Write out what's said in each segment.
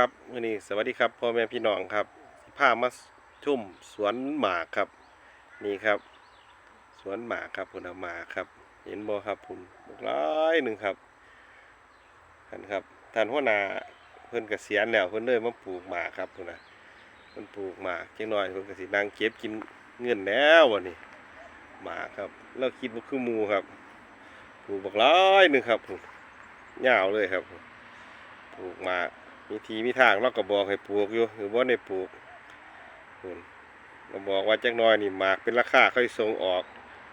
ครับวันนี้สวัสดีครับพ่อแม่พี่น้องครับพามาชุ่มสวนหมากครับ นี่ครับ สวนหมากครับผลหมากครับ เห็นบ่ครับผมบกร้ายหนึ่งครับท่านครับท่านหัวหน้าเพิ่นเกษียณแล้วเพิ่นเลยมาปลูกหมากครับพุ่นนะเพิ่นปลูกหมากจังน้อยเพิ่นก็สินั่งเก็บกินเงินแล้ววันนี้หมากครับเราคิดว่าคือมูครับปลูกบกร้ายหนึ่งครับผมยาวเลยครับปลูกหมาก มีทีมีทางเราก็บอกให้ปลูกอยู่หรือว่าในปลูกเราบอกว่าจักน้อยนี่หมากเป็นราคาค่อยส่งออก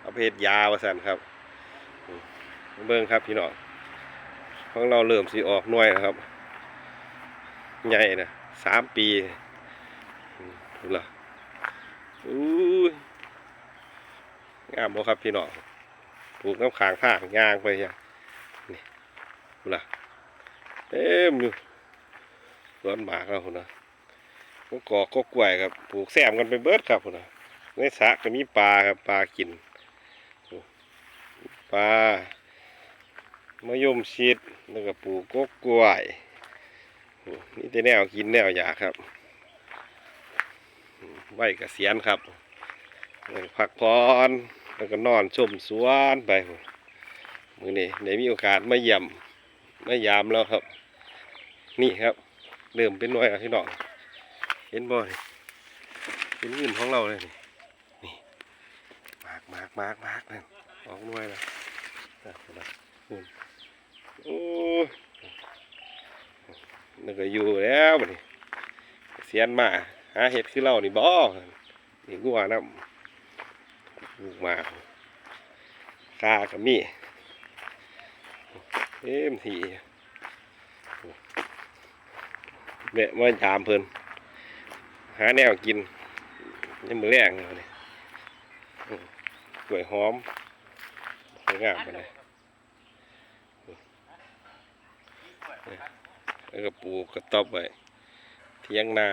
เอาเฮ็ดยาว่าซั่นครับ เบิ่งครับพี่น้องของเราเริ่มสิออกน่วยแล้วครับ ใหญ่นะสามปีดูล่ะอู้ยงามบ่ครับพี่น้องปลูกน้ำขางทางยางไปอยังนี่ดูล่ะเต็มอยู่ สวนหมากแล้วพุ่นะก็กอกก็กล้วยครับปลูกแซมกันไปเบิดครับพุ่นนะในสระก็มีปลาครับปลากินปลามะยมชิดแล้วก็ปลูกก็กล้วยนี่แต่แนวกินแนวอยากครับไหวกระเสียนครับพักผ่อนแล้วก็นอนชมสวนไปมือนี้ได้มีโอกาสมาเยี่ยมมายามแล้วครับ นี่ครับ เริ่มเป็นหน่วยแล้วพี่น้องเห็นบ่นี่เป็นเงินของเราเลยนี่นี่มากมากมากมากนั่นออกหน่วยแล้วนะนะนู่นโอ้นึกก็อยู่แล้วบัดนี้เสียนมาหาเห็ดคือเรานี่บ่นี่งัวน้ำลูกมาคากับมี่เอ็มที แวะมายามเพิ่นหาแนวกินยังมือแรงเลยกล้วยหอมสวยงามเลยแล้วก็ปลูกกระต๊อบไว้เที่ยงนา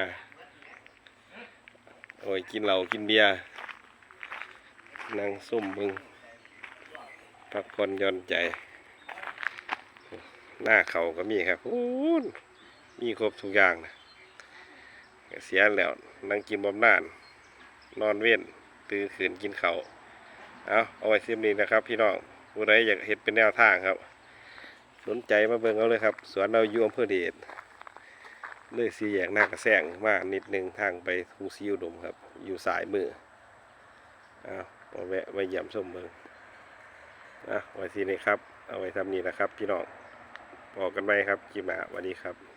โอ้ยกินเหล้ากินเบียร์นั่งซุ่มมึงพักผ่อนย่อนใจ หน้าเขาก็มีครับโอ้ มีครบทุกอย่างนะเสียแล้วนั่งกินบำนาน นอนเว้นตื่นขืนกินเขาเอาเอาไว้ซิมนี้นะครับ พี่น้องผู้ใดอยากเห็นเป็นแนวทางครับ สนใจมาเบิ่งเอาเลยครับ สวนเราอยู่อำเภอเดชเลยสีแยกหน้ากระแสงมากนิดนึงทางไปทุ่งซีอุดมครับ อยู่สายมือเอาเอาแวะมาเยี่ยมชมเบิ่งนะไว้ทีนี้ครับ เอาไว้ทำนี้นะครับ พี่น้องบอกกันไหมครับคลิปหน้าสวัสดีครับ